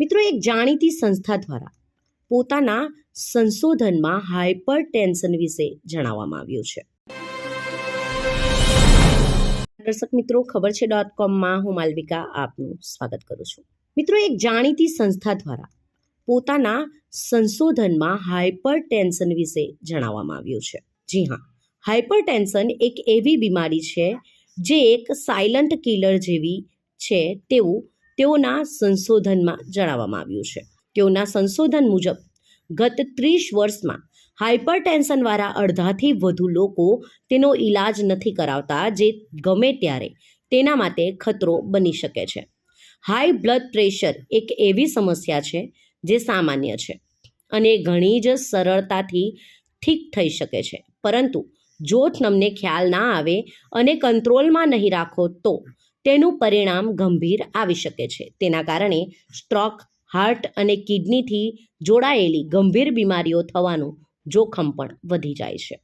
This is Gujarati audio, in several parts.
મિત્રો, એક જાણીતી સંસ્થા દ્વારા પોતાના સંશોધનમાં હાઇપર ટેન્શન વિશે જણાવવામાં આવ્યું છે. દર્શક મિત્રો, ખબર છે ડોટ કોમમાં હું માલવિકા આપનું સ્વાગત કરું છું. મિત્રો, એક જાણીતી સંસ્થા દ્વારા પોતાના સંશોધનમાં હાઇપર ટેન્શન વિશે જણાવવામાં આવ્યું છે. જી હા હાઇપર ટેન્શન એક એવી બીમારી છે જે એક સાયલન્ટ કિલર જેવી છે, તેવું તેઓના સંશોધનમાં જણાવવામાં આવ્યું છે. તેઓના સંશોધન મુજબ, ગત ત્રીસ વર્ષમાં હાઇપરટેન્શનવાળા અડધાથી વધુ લોકો તેનો ઈલાજ નથી કરાવતા જે ગમે ત્યારે તેના માટે ખતરો બની શકે છે. હાઈ બ્લડ પ્રેશર એક એવી સમસ્યા છે જે સામાન્ય છે અને ઘણી જ સરળતાથી ઠીક થઈ શકે છે. પરંતુ જો તમને ખ્યાલ ના આવે અને કંટ્રોલમાં નહીં રાખો તો તેનું પરિણામ ગંભીર આવી શકે છે. તેના કારણે સ્ટ્રોક, હાર્ટ અને કિડનીથી જોડાયેલી ગંભીર બીમારીઓ થવાનું જોખમ પણ વધી જાય છે.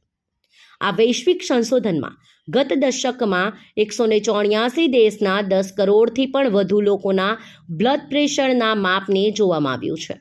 આ વૈશ્વિક સંશોધનમાં ગત દશકમાં એકસો ને ચોર્યાસી દેશના દસ કરોડથી પણ વધુ લોકોના બ્લડ પ્રેશરના માપને જોવામાં આવ્યું છે.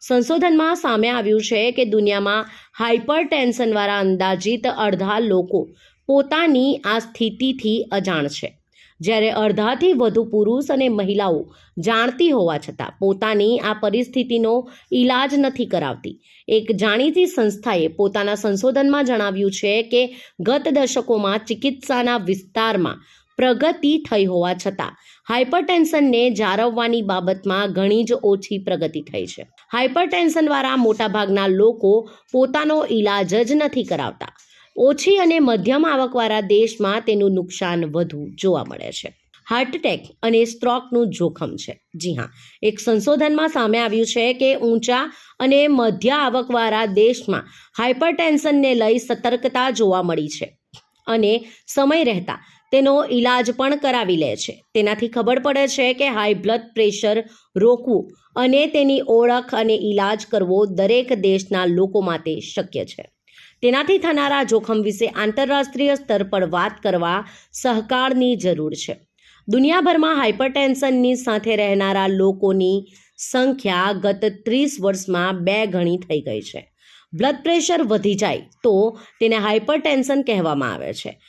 સંશોધનમાં સામે આવ્યું છે કે દુનિયામાં હાઇપર ટેન્શનવાળા અંદાજિત અડધા લોકો પોતાની આ સ્થિતિથી અજાણ છે. જ્યારે અડધાથી વધુ પુરુષ અને મહિલાઓ જાણતી હોવા છતાં પોતાની આ પરિસ્થિતિનો ઈલાજ નથી કરાવતી. એક જાણીતી સંસ્થાએ પોતાના સંશોધનમાં જણાવ્યું છે કે ગત દશકોમાં ચિકિત્સાના વિસ્તારમાં પ્રગતિ થઈ હોવા છતાં હાઇપરટેન્શનને જાળવવાની બાબતમાં ઘણી જ ઓછી પ્રગતિ થઈ છે. હાઇપરટેન્શનવાળા મોટાભાગના લોકો પોતાનો ઈલાજ જ નથી કરાવતા. ઓછી અને મધ્યમ આવકવાળા દેશમાં તેનું નુકસાન વધુ જોવા મળે છે. હાર્ટ એટેક અને સ્ટ્રોકનું જોખમ છે. જી હા, એક સંશોધનમાં સામે આવ્યું છે કે ઊંચા અને મધ્ય આવકવાળા દેશમાં હાઇપરટેન્શનને લઈ સતર્કતા જોવા મળી છે અને સમય રહેતા તેનો ઈલાજ પણ કરાવી લે છે. તેનાથી ખબર પડે છે કે હાઈ બ્લડ પ્રેશર રોકવું અને તેની ઓળખ અને ઈલાજ કરવો દરેક દેશના લોકો માટે શક્ય છે. તેનાથી થનારા જોખમ વિશે આંતરરાષ્ટ્રીય સ્તર પર વાત કરવા સહકારની જરૂર છે. દુનિયાભરમાં હાઇપરટેન્શનની સાથે રહેનારા લોકોની સંખ્યા ગત ત્રીસ વર્ષમાં બે ગણી થઈ ગઈ છે. બ્લડ પ્રેશર વધી જાય તો તેને હાઇપરટેન્શન કહેવામાં આવે છે.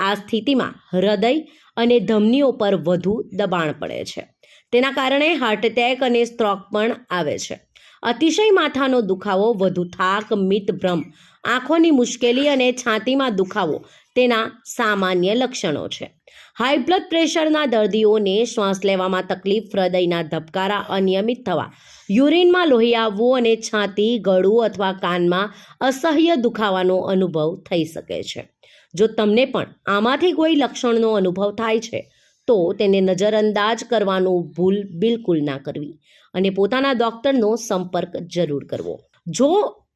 આ સ્થિતિમાં હૃદય અને ધમનીઓ પર વધુ દબાણ પડે છે. તેના કારણે હાર્ટ એટેક અને સ્ટ્રોક પણ આવે છે. અતિશય માથાનો દુખાવો, વધુ થાક, મિત ભ્રમ, આંખોની મુશ્કેલી અને છાતીમાં દુખાવો તેના સામાન્ય લક્ષણો છે. હાઈ બ્લડ પ્રેશરના દર્દીઓને શ્વાસ લેવામાં તકલીફ, હૃદયના ધબકારા અનિયમિત થવા, યુરિનમાં લોહી આવવું અને છાતી, ગળું અથવા કાનમાં અસહ્ય દુખાવાનો અનુભવ થઈ શકે છે. જો તમને પણ આમાંથી કોઈ લક્ષણનો અનુભવ થાય છે તો તેને નજરઅંદાજ કરવાનું ભૂલ બિલકુલ ના કરવી અને પોતાના ડૉક્ટરનો સંપર્ક જરૂર કરવો. જો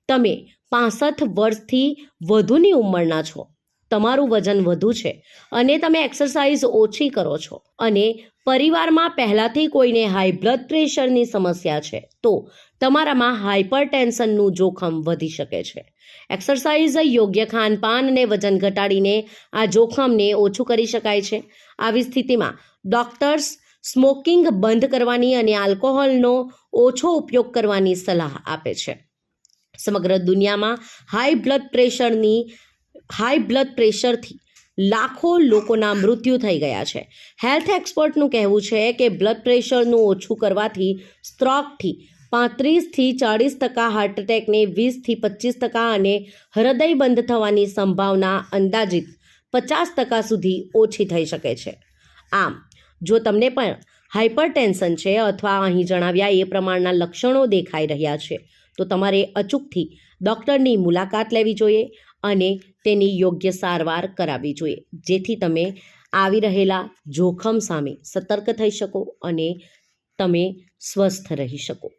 તમે પાસઠ વર્ષથી વધુની ઉંમરના છો તમારું વજન વધુ છે અને તમે એક્સરસાઇઝ ઓછી કરો છો. અને પરિવારમાં પહેલાંથી કોઈને હાઈ બ્લડ પ્રેશરની સમસ્યા છે, તો તમારામાં હાઇપર ટેન્શનનું જોખમ વધી શકે છે. એક્સરસાઇઝ યોગ્ય ખાનપાન અને વજન ઘટાડીને આ જોખમને ઓછું કરી શકાય છે. આવી સ્થિતિમાં ડોક્ટર્સ સ્મોકિંગ બંધ કરવાની અને આલ્કોહોલનો ઓછો ઉપયોગ કરવાની સલાહ આપે છે. સમગ્ર દુનિયામાં હાઈ બ્લડ પ્રેશરની હાઈ બ્લડ પ્રેશરથી લાખો લોકોના મૃત્યુ થઈ ગયા છે. હેલ્થ એક્સપર્ટનું કહેવું છે કે બ્લડ પ્રેશરનું ઓછું કરવાથી સ્ટ્રોકથી પાંત્રીસથી ચાળીસ ટકા હાર્ટ એટેકને વીસથી પચીસ ટકા અને હૃદય બંધ થવાની સંભાવના અંદાજિત પચાસ ટકા સુધી ઓછી થઈ શકે છે. આમ, જો તમને પણ હાઇપરટેન્શન છે અથવા અહીં જણાવ્યા એ પ્રમાણના લક્ષણો દેખાઈ રહ્યા છે, તો તમારે અચૂકથી ડૉક્ટરની મુલાકાત લેવી જોઈએ. અને તેની યોગ્ય સારવાર કરાવવી જોઈએ. જેથી તમે આવી રહેલા જોખમ સામે સતર્ક થઈ શકો અને તમે સ્વસ્થ રહી શકો.